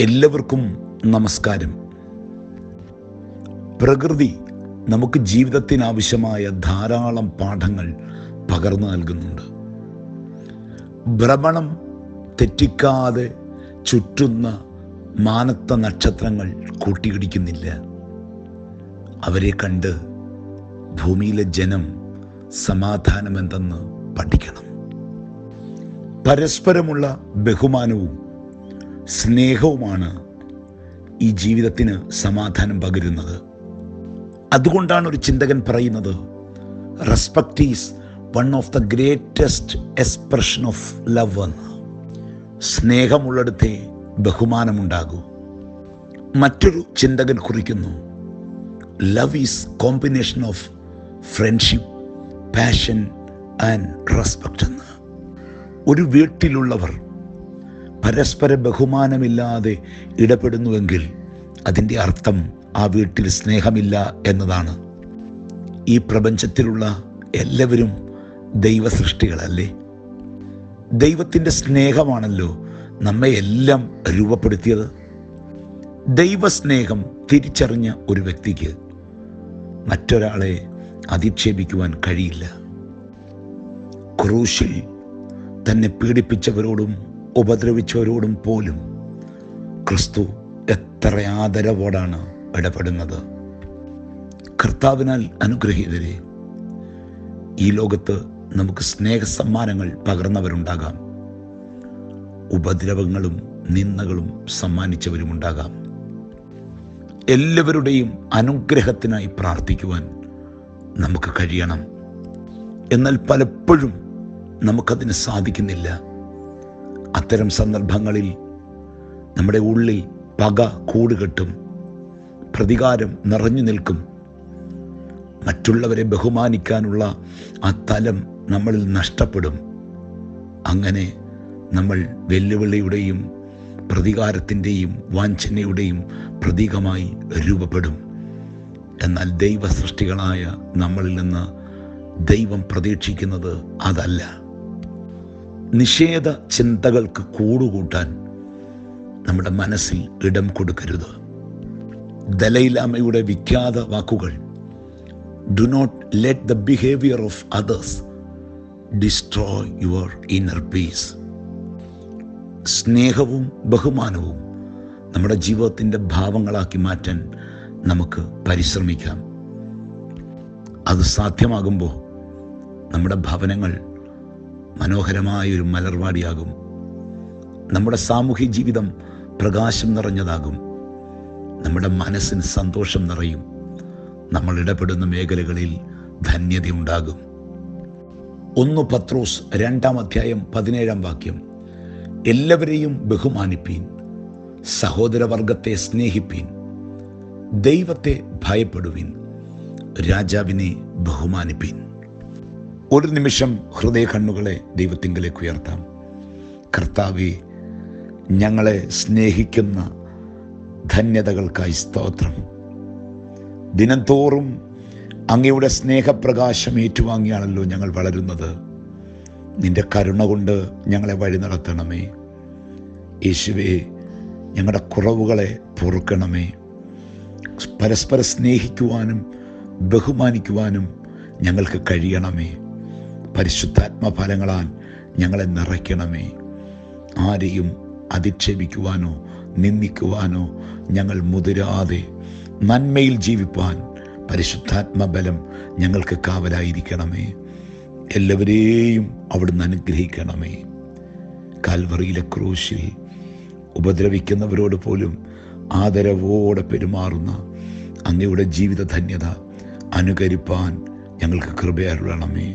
എല്ലാവർക്കും നമസ്കാരം. പ്രകൃതി നമുക്ക് ജീവിതത്തിനാവശ്യമായ ധാരാളം പാഠങ്ങൾ പകർന്നു നൽകുന്നുണ്ട്. ഭ്രമണം തെറ്റിക്കാതെ ചുറ്റുന്ന മാനത്ത നക്ഷത്രങ്ങൾ കൂട്ടിയിടിക്കുന്നില്ല. അവരെ കണ്ട് ഭൂമിയിലെ ജനം സമാധാനമെന്തെന്ന് പഠിക്കണം. പരസ്പരമുള്ള ബഹുമാനവും സ്നേഹവുമാണ് ഈ ജീവിതത്തിന് സമാധാനം പകരുന്നത്. അതുകൊണ്ടാണ് ഒരു ചിന്തകൻ പറയുന്നത് respect is one of the greatest expression of love എന്ന്. സ്നേഹമുള്ളിടത്തെ ബഹുമാനമുണ്ടാകൂ. മറ്റൊരു ചിന്തകൻ കുറിക്കുന്നു love is combination of friendship passion and respect എന്ന്. ഒരു വീട്ടിലുള്ളവർ പരസ്പര ബഹുമാനമില്ലാതെ ഇടപെടുന്നുവെങ്കിൽ അതിന്റെ അർത്ഥം ആ വീട്ടിൽ സ്നേഹമില്ല എന്നതാണ്. ഈ പ്രപഞ്ചത്തിലുള്ള എല്ലാവരും ദൈവ സൃഷ്ടികളല്ലേ ദൈവത്തിന്റെ സ്നേഹമാണല്ലോ നമ്മെ എല്ലാം രൂപപ്പെടുത്തിയത്. ദൈവസ്നേഹം തിരിച്ചറിഞ്ഞ ഒരു വ്യക്തിക്ക് മറ്റൊരാളെ അധിക്ഷേപിക്കുവാൻ കഴിയില്ല. ക്രൂശിൽ തന്നെ പീഡിപ്പിച്ചവരോടും ഉപദ്രവിച്ചവരോടും പോലും ക്രിസ്തു എത്ര ആദരവോടാണ് ഇടപെടുന്നത്. കർത്താവിനാൽ അനുഗ്രഹീതരെ ഈ ലോകത്ത് നമുക്ക് സ്നേഹ സമ്മാനങ്ങൾ പകർന്നവരുണ്ടാകാം. ഉപദ്രവങ്ങളും നിന്ദകളും സമ്മാനിച്ചവരുമുണ്ടാകാം. എല്ലാവരുടെയും അനുഗ്രഹത്തിനായി പ്രാർത്ഥിക്കുവാൻ നമുക്ക് കഴിയണം. എന്നാൽ പലപ്പോഴും നമുക്കതിന് സാധിക്കുന്നില്ല. അത്തരം സന്ദർഭങ്ങളിൽ നമ്മുടെ ഉള്ളിൽ പക കൂടുകെട്ടും പ്രതികാരം നിറഞ്ഞു നിൽക്കും. മറ്റുള്ളവരെ ബഹുമാനിക്കാനുള്ള ആ തലം നമ്മളിൽ നഷ്ടപ്പെടും. അങ്ങനെ നമ്മൾ വെല്ലുവിളിയുടെയും പ്രതികാരത്തിന്റെയും വാഞ്ചനയുടെയും പ്രതീകമായി രൂപപ്പെടും. എന്നാൽ ദൈവ സൃഷ്ടികളായ നമ്മളിൽ നിന്ന് ദൈവം പ്രതീക്ഷിക്കുന്നത് അതല്ല. നിഷേധ ചിന്തകൾക്ക് കൂടുകൂട്ടാൻ നമ്മുടെ മനസ്സിൽ ഇടം കൊടുക്കരുത്. ദലൈലാമയുടെ വിഖ്യാത വാക്കുകൾ do not let the behaviour of others destroy your inner peace സ്നേഹവും ബഹുമാനവും നമ്മുടെ ജീവിതത്തിന്റെ ഭാവങ്ങളാക്കി മാറ്റാൻ നമുക്ക് പരിശ്രമിക്കാം. അത് സാധ്യമാകുമ്പോൾ നമ്മുടെ ഭവനങ്ങൾ മനോഹരമായൊരു മലർവാടിയാകും. നമ്മുടെ സാമൂഹ്യ ജീവിതം പ്രകാശം നിറഞ്ഞതാകും. നമ്മുടെ മനസ്സിന് സന്തോഷം നിറയും. നമ്മൾ ഇടപെടുന്ന മേഖലകളിൽ ധന്യതയുണ്ടാകും ഒന്ന് പത്രോസ് രണ്ടാം അധ്യായം പതിനേഴാം വാക്യം. എല്ലാവരെയും ബഹുമാനിപ്പീൻ. സഹോദരവർഗത്തെ സ്നേഹിപ്പീൻ. ദൈവത്തെ ഭയപ്പെടുവിൻ. രാജാവിനെ ബഹുമാനിപ്പീൻ. ഒരു നിമിഷം ഹൃദയ കണ്ണുകളെ ദൈവത്തിങ്കിലേക്ക് ഉയർത്താം. കർത്താവെ ഞങ്ങളെ സ്നേഹിക്കുന്ന ധന്യതകൾക്കായി സ്തോത്രം. ദിനംതോറും അങ്ങയുടെ സ്നേഹപ്രകാശം ഏറ്റുവാങ്ങിയാണല്ലോ ഞങ്ങൾ വളരുന്നത്. നിന്റെ കരുണ കൊണ്ട് ഞങ്ങളെ വഴി നടത്തണമേ. യേശുവേ ഞങ്ങളുടെ കുറവുകളെ പൊറുക്കണമേ. പരസ്പരം സ്നേഹിക്കുവാനും ബഹുമാനിക്കുവാനും ഞങ്ങൾക്ക് കഴിയണമേ. പരിശുദ്ധാത്മഫലങ്ങളാൽ ഞങ്ങളെ നിറയ്ക്കണമേ. ആരെയും അധിക്ഷേപിക്കുവാനോ നിന്ദിക്കുവാനോ ഞങ്ങൾ മുതിരാതെ നന്മയിൽ ജീവിപ്പാൻ പരിശുദ്ധാത്മബലം ഞങ്ങൾക്ക് കാവലായിരിക്കണമേ. എല്ലാവരെയും അവിടുന്ന് അനുഗ്രഹിക്കണമേ. കാൽവറിയിലെ ക്രൂശിൽ ഉപദ്രവിക്കുന്നവരോട് പോലും ആദരവോടെ പെരുമാറുന്ന അങ്ങയുടെ ജീവിത ധന്യത അനുകരിപ്പാൻ ഞങ്ങൾക്ക് കൃപയരുളണമേ.